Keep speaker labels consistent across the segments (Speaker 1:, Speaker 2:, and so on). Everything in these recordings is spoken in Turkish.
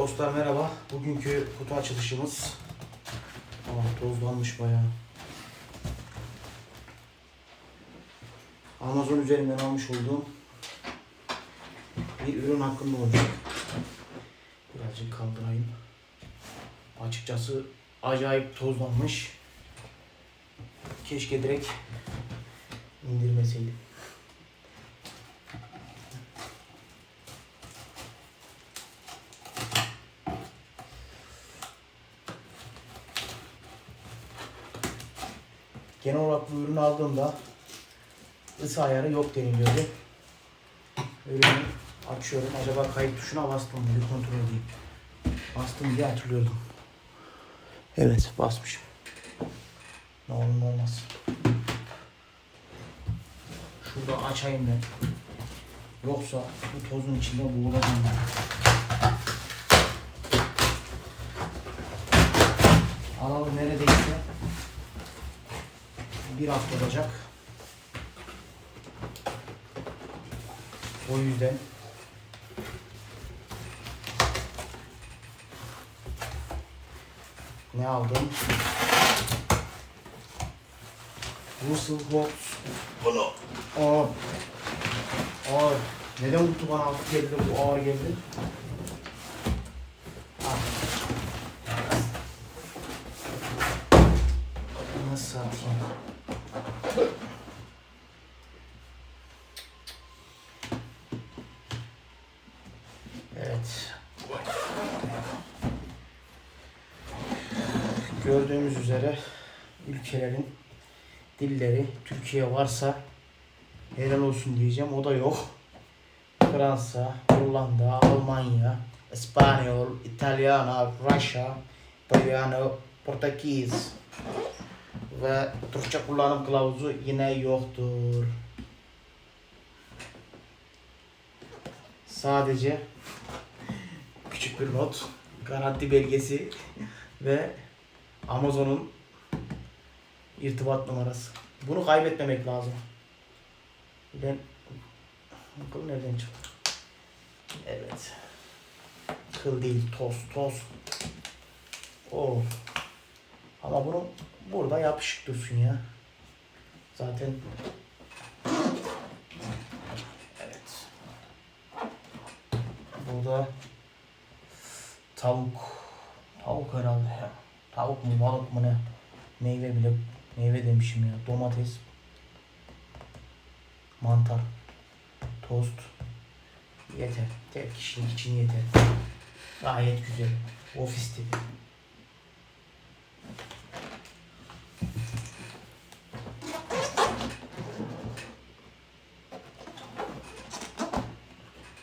Speaker 1: Dostlar merhaba. Bugünkü kutu açılışımız Aa, tozlanmış bayağı. Amazon üzerinden almış olduğum bir ürün hakkında olacak. Birazcık kaldırayım. Açıkçası acayip tozlanmış. Keşke direkt indirmeseydim. Genel olarak bu ürünü aldığımda ısı ayarı yok deniliyordu. Ürünü açıyorum. Acaba kayıt tuşuna bastım mı? Bir kontrol edeyim. Bastım diye hatırlıyordum. Evet basmışım. Ne olur ne olmaz. Şurada açayım ben. Yoksa bu tozun içinde boğulacağım ben. Alalım neredeyse bir hafta olacak. O yüzden ne aldım? Russell Box. Bunu. Aa. Ağır. Neden bu bana hafif geldi bu ağır geldi? Ah. Nasıl satayım? Evet. Gördüğümüz üzere ülkelerin dilleri Türkiye varsa helal olsun diyeceğim. O da yok. Fransa, Hollanda, Almanya, İspanyol, İtalyan, Rusya, İtalyan, Portekiz ve Türkçe kullanım kılavuzu yine yoktur. Sadece küçük bir not, garanti belgesi ve Amazon'un irtibat numarası. Bunu kaybetmemek lazım. Ben kıl nereden çıktı? Evet. Kıl değil, toz, toz. Oh. Ama bunu burada yapışık dursun ya. Zaten Evet. Burada tavuk tavuk herhalde ya. Tavuk mu balık mı ne? Meyve bile meyve demişim ya. Domates mantar tost yeter. Tek kişilik için yeter. Gayet güzel. Ofis tipi.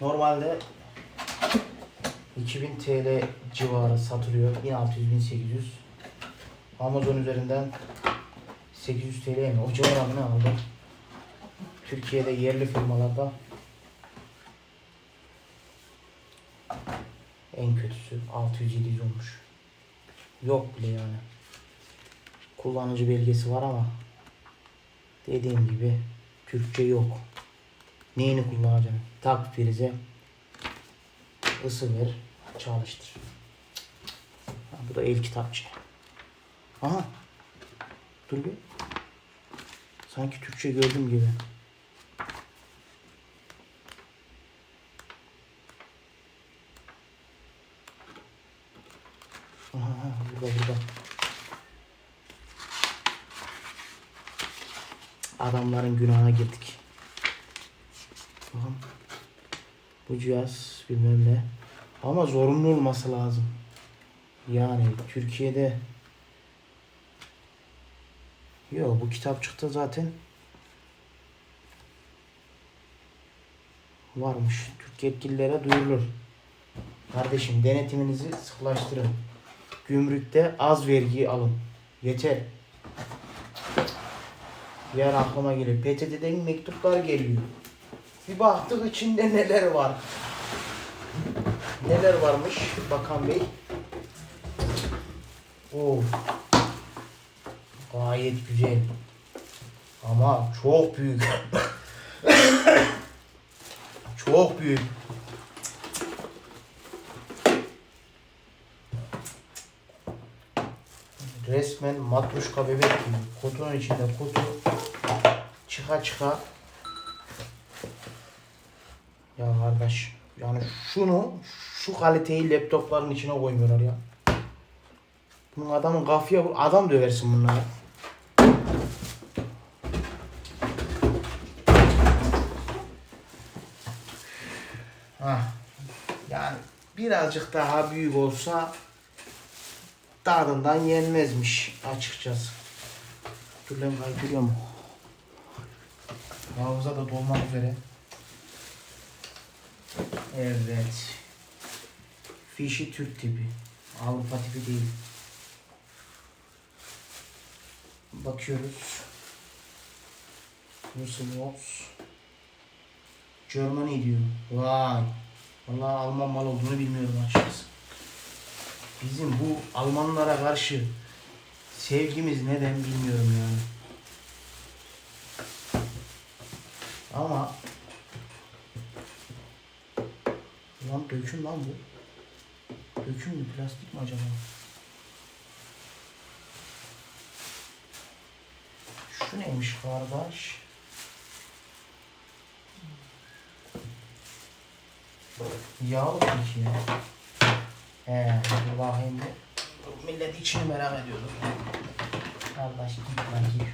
Speaker 1: Normalde 2000 TL civarı satılıyor. 1600-1800. Amazon üzerinden 800 TL mi? O civarını aldım. Türkiye'de yerli firmalarda en kötüsü 600-700 olmuş. Yok bile yani. Kullanıcı belgesi var ama dediğim gibi Türkçe yok. Neyini kullanacaksın? Tak prize ısı ver, çalıştır. Ha, bu da el kitapçı. Aha. Dur bir. Sanki Türkçe gördüm gibi. Aha, burada burada. Adamların günahına girdik. Bakın. Bu cihaz bilmem ne. Ama zorunlu olması lazım. Yani Türkiye'de Yok bu kitapçıkta zaten varmış. Türk yetkililere duyurulur. Kardeşim denetiminizi sıklaştırın. Gümrükte az vergi alın. Yeter. Diğer aklıma geliyor. PTT'den mektuplar geliyor. Bir baktık içinde neler var neler varmış Bakan Bey? Oo. Gayet güzel. Ama çok büyük. çok büyük. Resmen matruşka bebek gibi. Kutunun içinde kutu. Çıka çıka. Ya kardeş. Yani şunu şu kaliteyi laptopların içine koymuyorlar ya. Bunun adamın kafaya vur- adam döversin bunları. Hah. Yani birazcık daha büyük olsa tadından yenmezmiş açıkçası. Dur lan kaydırıyor mu? Hafıza da dolmak üzere. Evet. Fişi Türk tipi. Avrupa tipi değil. Bakıyoruz. Russell Germany diyor. Vay. Vallahi Alman mal olduğunu bilmiyorum açıkçası. Bizim bu Almanlara karşı sevgimiz neden bilmiyorum yani. Ama Lan döküm lan bu. Döküm mü plastik mi acaba? Şu neymiş kardeş? Yağlı peki ya. He, dur bakayım bir. Millet içini merak ediyordur. Kardeş git lan git.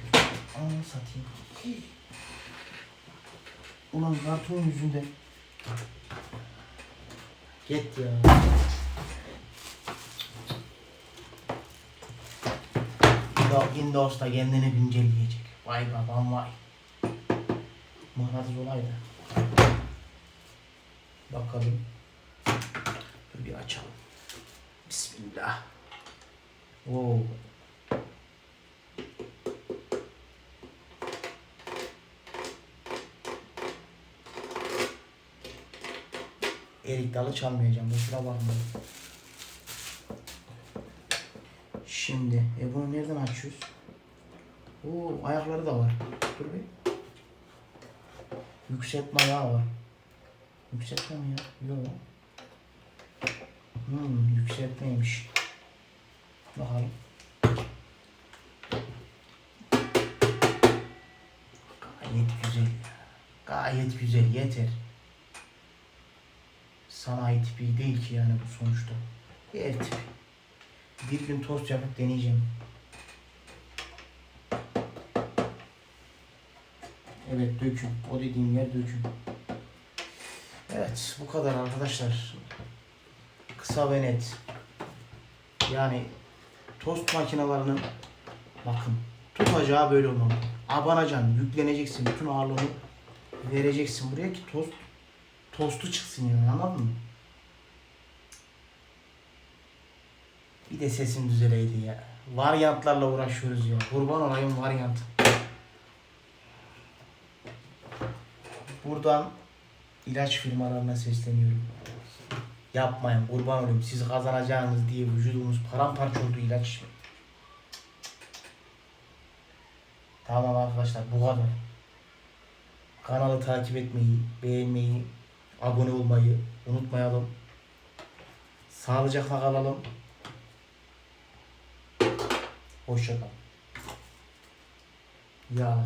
Speaker 1: Ananı satayım. Ulan karton yüzünde. Git ya. Windows'ta kendini güncelleyecek. Vay babam vay. Mıhnatıs olaydı. Bakalım. Dur bir açalım. Bismillah. Oo. Erik dalı çalmayacağım. Kusura bakmayın. Şimdi. E bunu nereden açıyoruz? Oo ayakları da var. Dur bir. Yükseltme ayağı var. Yükseltme mi ya? Yok. Hmm, yükseltmeymiş. Bakalım. Gayet güzel. Gayet güzel yeter. Sanayi tipi değil ki yani bu sonuçta. Ev tipi. Bir gün tost yapıp deneyeceğim. Evet döküm. O dediğim yer döküm. Evet bu kadar arkadaşlar. Kısa ve net. Yani tost makinelerinin bakın tutacağı böyle olmalı. Abanacaksın, yükleneceksin, bütün ağırlığını vereceksin buraya ki tost tostu çıksın yani anladın mı? Bir de sesim düzeleydi ya. Varyantlarla uğraşıyoruz ya. Kurban olayım varyant. Buradan ilaç firmalarına sesleniyorum. Yapmayın kurban olayım. Siz kazanacağınız diye vücudumuz paramparça oldu ilaç. Tamam arkadaşlar bu kadar. Kanalı takip etmeyi, beğenmeyi, abone olmayı unutmayalım. Sağlıcakla kalalım. Hoşçakalın. Ya